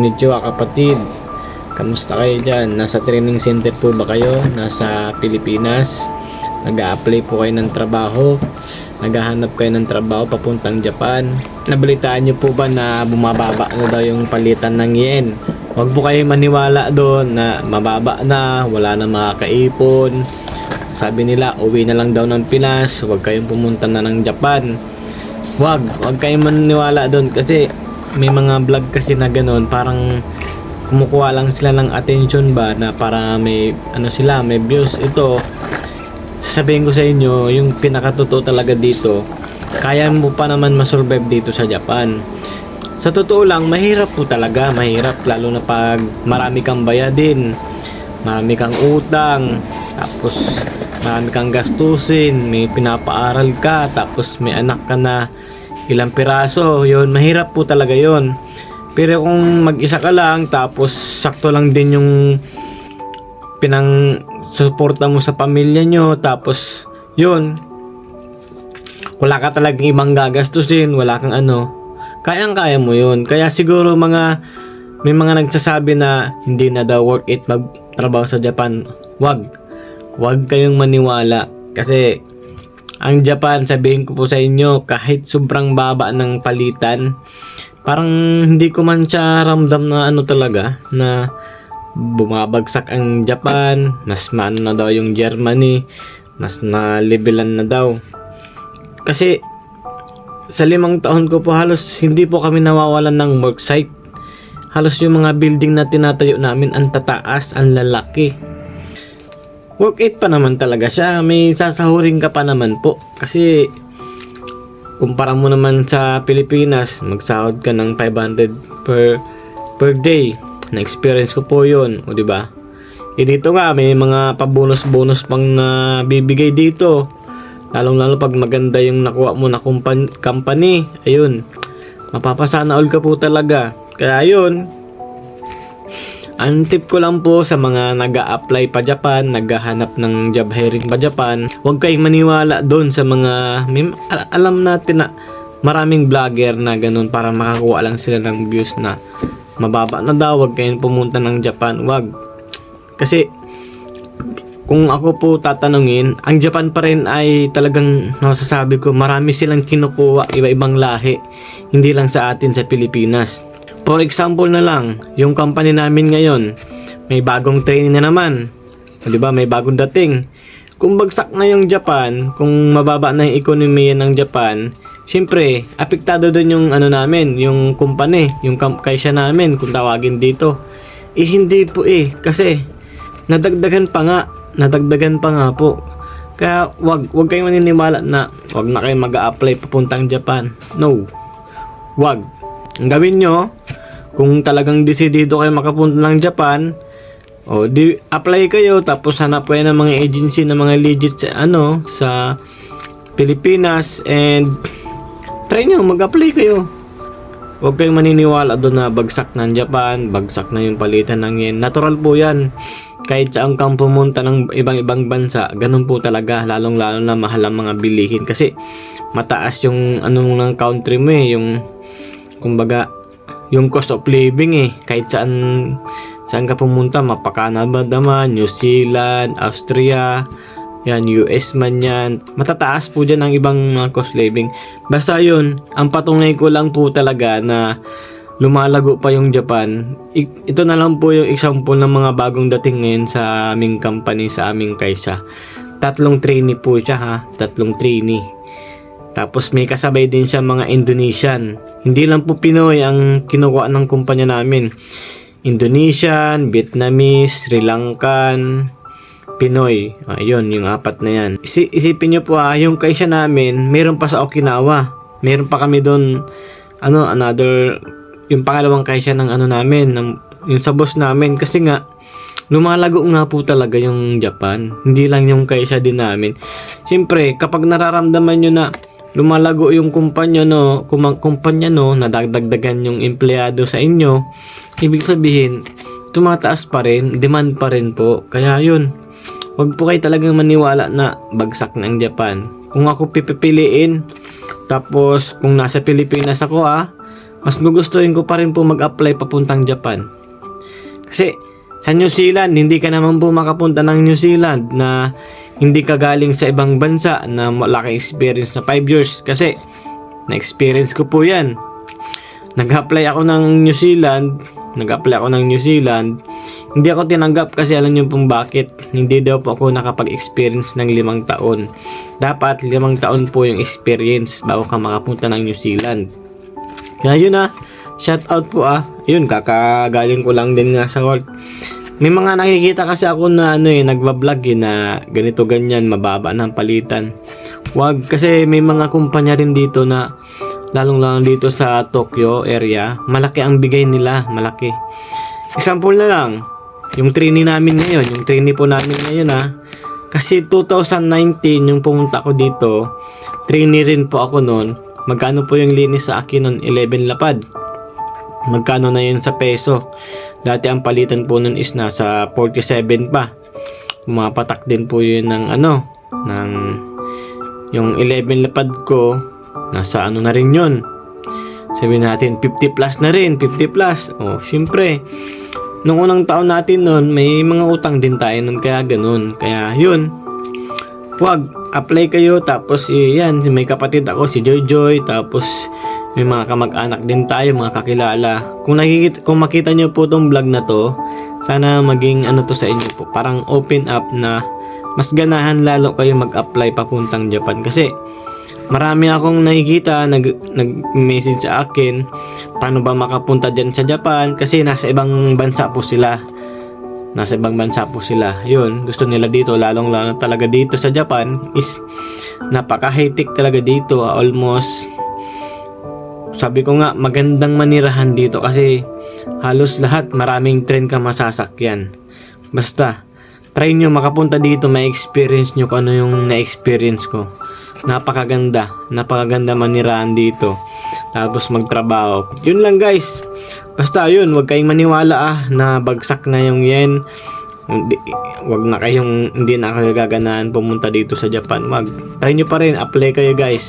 Konnichiwa kapatid. Kamusta kayo dyan? Nasa training center po ba kayo? Nasa Pilipinas? Nag-a-apply po kayo ng trabaho? Naghahanap kayo ng trabaho papuntang Japan? Nabalitaan nyo po ba na bumababa na daw yung palitan ng yen? Huwag po kayo maniwala doon na mababa na, wala na makakaipon. Sabi nila, uwi na lang daw ng Pinas, huwag kayong pumunta na ng Japan. Wag, wag kayong maniwala doon kasi may mga vlog kasi na ganoon, parang kumukuha lang sila ng attention ba na para may ano sila, may views. Ito, sasabihin ko sa inyo, yung pinakatotoo talaga dito, kaya mo pa naman masurvive dito sa Japan. Sa totoo lang, mahirap po talaga, mahirap lalo na pag marami kang bayadin, marami kang utang, tapos marami kang gastusin, may pinapaaral ka, tapos may anak ka na ilang piraso, yun, mahirap po talaga yun. Pero kung mag-isa ka lang, tapos sakto lang din yung pinang suporta mo sa pamilya nyo, tapos yun, wala ka talagang ibang gagastusin, wala kang ano, kayang-kaya mo yun. Kaya siguro mga, may mga nagsasabi na hindi na daw worth it magtrabaho sa Japan. Wag. Wag kayong maniwala. Kasi, ang Japan, sabihin ko po sa inyo, kahit sobrang baba ng palitan, parang hindi ko man siya ramdam na ano talaga, na bumabagsak ang Japan, mas maano na daw yung Germany, mas na-levelan na daw. Kasi, sa limang taon ko po halos hindi po kami nawawalan ng work site. Halos yung mga building na tinatayo namin ang tataas, ang lalaki. Work it pa naman talaga siya. May sasahurin ka pa naman po. Kasi kumpara mo naman sa Pilipinas, magsahod ka ng 500 per per day. Na-experience ko po 'yon, o di ba? Eh dito nga may mga pabonus-bonus pang na bibigay dito. Lalong-lalo pag maganda yung nakuha mo na company. Ayun. Mapapasana all ka po talaga. Kaya ayun, ang tip ko lang po sa mga nag apply pa Japan, naghahanap ng job hiring pa Japan, huwag kayong maniwala doon sa mga, may, al- alam natin na maraming vlogger na ganun para makakuha lang sila ng views na mababa na daw, huwag kayong pumunta ng Japan, wag. Kasi, kung ako po tatanungin, ang Japan pa rin ay talagang nasasabi ko, marami silang kinukuha iba-ibang lahi, hindi lang sa atin sa Pilipinas. For example na lang, yung company namin ngayon, may bagong training na naman. O, di ba? May bagong dating. Kung bagsak na yung Japan, kung mababa na yung ekonomiya ng Japan, Siyempre, apektado doon yung ano namin, yung company, yung kaysya namin kung tawagin dito. Eh hindi po eh, kasi nadagdagan pa nga, nadagdagan pa nga po. Kaya wag wag kayong maniniwala na wag na kayong mag-a-apply papuntang Japan. No. Wag. Ang gawin nyo, kung talagang desidido kayo makapunta ng Japan, o di apply kayo tapos hanap kayo ng mga agency ng mga legit sa ano sa Pilipinas and try nyo mag-apply kayo. Huwag kayong maniniwala doon na bagsak ng Japan, bagsak na yung palitan ng yen. Natural po yan. Kahit saan kang pumunta ng ibang-ibang bansa, ganun po talaga. Lalong-lalo na mahal ang mga bilihin. Kasi mataas yung ano ng country mo eh. Yung, kumbaga, yung cost of living eh. Kahit saan, saan ka pumunta, mapaka-Canada naman, New Zealand, Austria, yan, US man yan. Matataas po dyan ang ibang mga cost living. Basta yun, ang patunay ko lang po talaga na lumalago pa yung Japan. Ito na lang po yung example ng mga bagong dating ngayon sa aming company, sa aming kaisa. Tatlong trainee po siya ha, tatlong trainee. Tapos may kasabay din siya mga Indonesian. Hindi lang po Pinoy ang kinukuha ng kumpanya namin. Indonesian, Vietnamese, Sri Lankan, Pinoy. Ayun, yung apat na yan. Isi- isipin nyo po ah, yung kaisa namin, meron pa sa Okinawa. Meron pa kami doon, ano, another, yung pangalawang kaisa ng ano namin, ng, yung sa boss namin. Kasi nga, lumalago nga po talaga yung Japan. Hindi lang yung kaisa din namin. Siyempre, kapag nararamdaman nyo na lumalago yung kumpanya no, kumang kumpanya no, nadagdagdagan yung empleyado sa inyo, ibig sabihin, tumataas pa rin, demand pa rin po. Kaya yun, Huwag po kayo talagang maniwala na bagsak na Japan. Kung ako pipiliin, tapos kung nasa Pilipinas ako ah, mas gugustuhin ko pa rin po mag-apply papuntang Japan. Kasi sa New Zealand, hindi ka naman po makapunta ng New Zealand na hindi ka galing sa ibang bansa na malaking experience na 5 years. Kasi na-experience ko po yan. Nag-apply ako ng New Zealand, nag-apply ako ng New Zealand, hindi ako tinanggap kasi alam niyo pong bakit. Hindi daw po ako nakapag-experience ng limang taon. Dapat limang taon po yung experience bago ka makapunta ng New Zealand. Kaya yun ah, shout out po ah. Yun, kakagaling ko lang din nga sa work. May mga nakikita kasi ako na ano eh, nagbablog eh na ganito ganyan, mababa ng palitan. Wag, kasi may mga kumpanya rin dito na lalong lang dito sa Tokyo area, malaki ang bigay nila, malaki. Example na lang, yung trainee namin ngayon, yung trainee po namin ngayon ha. Kasi 2019 yung pumunta ko dito, trainee rin po ako noon. Magkano po yung linis sa akin noon? 11 lapad. Magkano na yun sa peso? Dati ang palitan po nun is nasa 47 pa. Pumapatak din po yun ng ano, ng yung 11 lapad ko, nasa ano na rin yun. Sabihin natin 50 plus na rin, 50 plus. Oh, syempre, nung unang taon natin nun, may mga utang din tayo nun, kaya ganun. Kaya yun, wag, apply kayo, tapos eh, yan, may kapatid ako, si Joy Joy, tapos may mga kamag-anak din tayo, mga kakilala. Kung nakikita, kung makita niyo po tong vlog na to, sana maging ano to sa inyo po, parang open up na mas ganahan lalo kayo mag-apply papuntang Japan. Kasi marami akong nakikita nag nag-message sa akin paano ba makapunta diyan sa Japan? Kasi nasa ibang bansa po sila. Nasa ibang bansa po sila. Yun gusto nila dito lalong lalo talaga dito sa Japan. Is napaka high-tech talaga dito almost sabi ko nga magandang manirahan dito kasi halos lahat maraming trend ka masasakyan. Basta try nyo makapunta dito may experience nyo kung ano yung na-experience ko. Napakaganda napakaganda manirahan dito. Tapos magtrabaho. Yun lang guys. Basta yun wag kayong maniwala ah na bagsak na yung yen. Hindi, wag na kayong hindi na kayo gaganaan pumunta dito sa Japan. Wag. Try nyo pa rin apply kayo guys